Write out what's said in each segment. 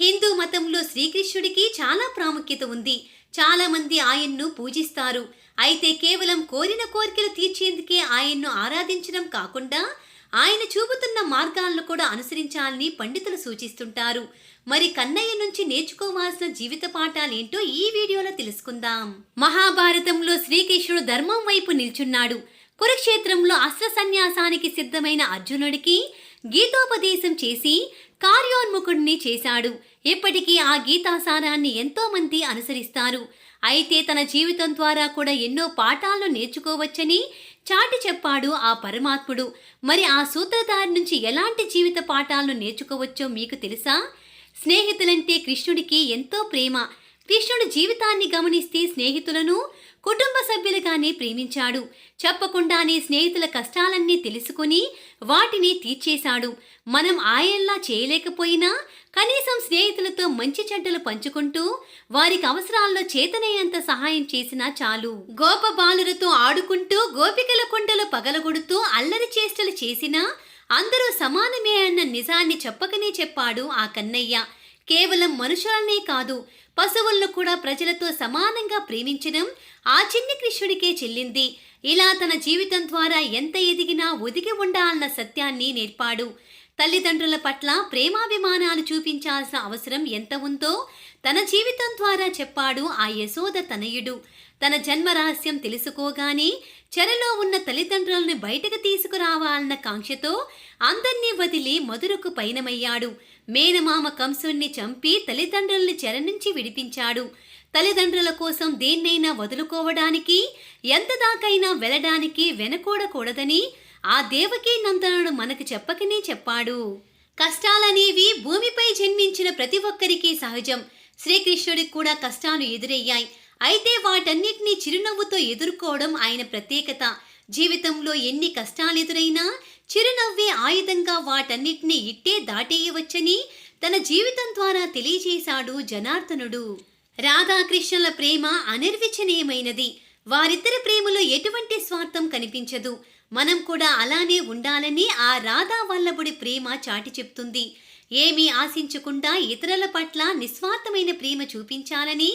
హిందూ మతంలో శ్రీకృష్ణుడికి చాలా ప్రాముఖ్యత ఉంది. చాలామంది ఆయన్ను పూజిస్తారు. అయితే కేవలం కోరిన కోరికలు తీర్చేందుకే ఆయన్ను ఆరాధించడం కాకుండా ఆయన చూపుతున్న మార్గాలను కూడా అనుసరించాలని పండితులు సూచిస్తుంటారు. మరి కన్నయ్య నుంచి నేర్చుకోవాల్సిన జీవిత పాఠాలేంటో ఈ వీడియోలో తెలుసుకుందాం. మహాభారతంలో శ్రీకృష్ణుడు ధర్మం వైపు నిల్చున్నాడు. కురుక్షేత్రంలో అస్త్ర సన్యాసానికి సిద్ధమైన అర్జునుడికి గీతోపదేశం చేసి కార్యోన్ముఖుడిని చేశాడు. ఇప్పటికీ ఆ గీతాసారాన్ని ఎంతో మంది అనుసరిస్తారు. అయితే తన జీవితం ద్వారా కూడా ఎన్నో పాఠాలను నేర్చుకోవచ్చని చాటి చెప్పాడు ఆ పరమాత్ముడు. మరి ఆ సూత్రధారి నుంచి ఎలాంటి జీవిత పాఠాలను నేర్చుకోవచ్చో మీకు తెలుసా? స్నేహితులంటే కృష్ణుడికి ఎంతో ప్రేమ. కృష్ణుడు జీవితాన్ని గమనిస్తే స్నేహితులను కుటుంబ సభ్యులుగానే ప్రేమించాడు. చెప్పకుండానే స్నేహితుల కష్టాలన్నీ తెలుసుకుని వాటిని తీర్చేశాడు. మనం ఆయల్లా చేయలేకపోయినా కనీసం స్నేహితులతో మంచి చెడ్డలు పంచుకుంటూ వారికి అవసరాల్లో చేతనైనంత సహాయం చేసినా చాలు. గోప బాలులతో ఆడుకుంటూ గోపికల కొండలు పగలగొడుతూ అల్లరి చేష్టలు చేసినా అందరూ సమానమే అన్న నిజాన్ని చెప్పకనే చెప్పాడు ఆ కన్నయ్య. కేవలం మనుషులనే కాదు పశువులను కూడా ప్రజలతో సమానంగా ప్రేమించడం ఆ చిన్ని కృష్ణుడికే చెల్లింది. ఇలా తన జీవితం ద్వారా ఎంత ఎదిగినా ఒదిగి ఉండాలన్న సత్యాన్ని నేర్పాడు. తల్లిదండ్రుల పట్ల ప్రేమాభిమానాలు చూపించాల్సిన అవసరం ఎంత ఉందో తన జీవితం ద్వారా చెప్పాడు ఆ యశోద తనయుడు. తన జన్మ రహస్యం తెలుసుకోగానే చెరలో ఉన్న తల్లిదండ్రులను బయటకు తీసుకురావాలన్న కాంక్షతో అందర్నీ వదిలి మధురకు పయనమయ్యాడు. మేనమామ కంసుణ్ణి చంపి తల్లిదండ్రుల్ని చెర నుంచి విడిపించాడు. తల్లిదండ్రుల కోసం దేన్నైనా వదులుకోవడానికి ఎంత దాకైనా వెళ్ళడానికి వెనకూడకూడదని ఆ దేవకీ నందనుడు మనకు చెప్పకనే చెప్పాడు. కష్టాలనేవి భూమిపై జన్మించిన ప్రతి ఒక్కరికి సహజం. శ్రీకృష్ణుడికి కూడా కష్టాలు ఎదురయ్యాయి. అయితే వాటన్నిటినీ చిరునవ్వుతో ఎదుర్కోవడం ఆయన ప్రత్యేకత. జీవితంలో ఎన్ని కష్టాలు ఎదురైనా చిరునవ్వే ఆయుధంగా వాటన్నిటినీ ఇట్టే దాటేయవచ్చని తన జీవితం ద్వారా తెలియజేశాడు జనార్దనుడు. రాధాకృష్ణుల ప్రేమ అనిర్వచనీయమైనది. వారిద్దరి ప్రేమలో ఎటువంటి స్వార్థం కనిపించదు. మనం కూడా అలానే ఉండాలని ఆ రాధా వల్లభుడి ప్రేమ చాటి చెప్తుంది. ఏమీ ఆశించకుండా ఇతరుల పట్ల నిస్వార్థమైన ప్రేమ చూపించాలని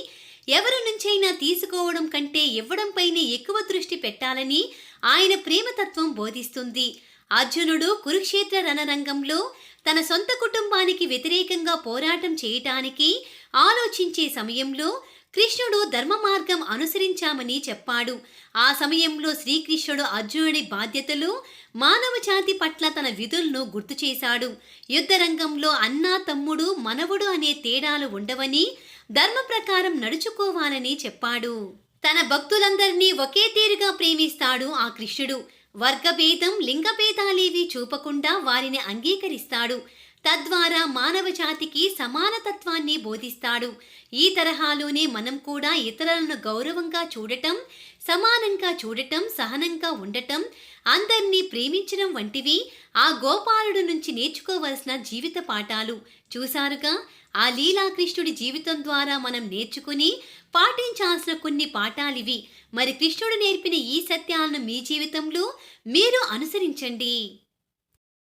ఎవరి నుంచైనా తీసుకోవడం కంటే ఇవ్వడంపైనే ఎక్కువ దృష్టి పెట్టాలని ఆయన ప్రేమతత్వం బోధిస్తుంది. అర్జునుడు కురుక్షేత్ర రణరంగంలో తన సొంత కుటుంబానికి వ్యతిరేకంగా పోరాటం చేయటానికి ఆలోచించే సమయంలో కృష్ణుడు ధర్మ మార్గం అనుసరించామని చెప్పాడు. ఆ సమయంలో శ్రీకృష్ణుడు అర్జునుడి బాధ్యతలు మానవ జాతి పట్ల తన విధులను గుర్తు చేశాడు. యుద్ధరంగంలో అన్నా తమ్ముడు మనవుడు అనే తేడాలు ఉండవని ధర్మ ప్రకారం నడుచుకోవాలని చెప్పాడు. తన భక్తులందరినీ ఒకే తీరుగా ప్రేమిస్తాడు ఆ కృష్ణుడు. వర్గభేదం లింగభేదాలేవి చూపకుండా వారిని అంగీకరిస్తాడు. తద్వారా మానవ జాతికి సమానతత్వాన్ని బోధిస్తాడు. ఈ తరహాలోనే మనం కూడా ఇతరులను గౌరవంగా చూడటం సమానంగా చూడటం సహనంగా ఉండటం అందరినీ ప్రేమించడం వంటివి ఆ గోపాలుడు నుంచి నేర్చుకోవలసిన జీవిత పాఠాలు. చూశారుగా? ఆ లీలాకృష్ణుడి జీవితం ద్వారా మనం నేర్చుకుని పాటించాల్సిన కొన్ని పాఠాలివి. మరి కృష్ణుడు నేర్పిన ఈ సత్యాలను మీ జీవితంలో మీరు అనుసరించండి.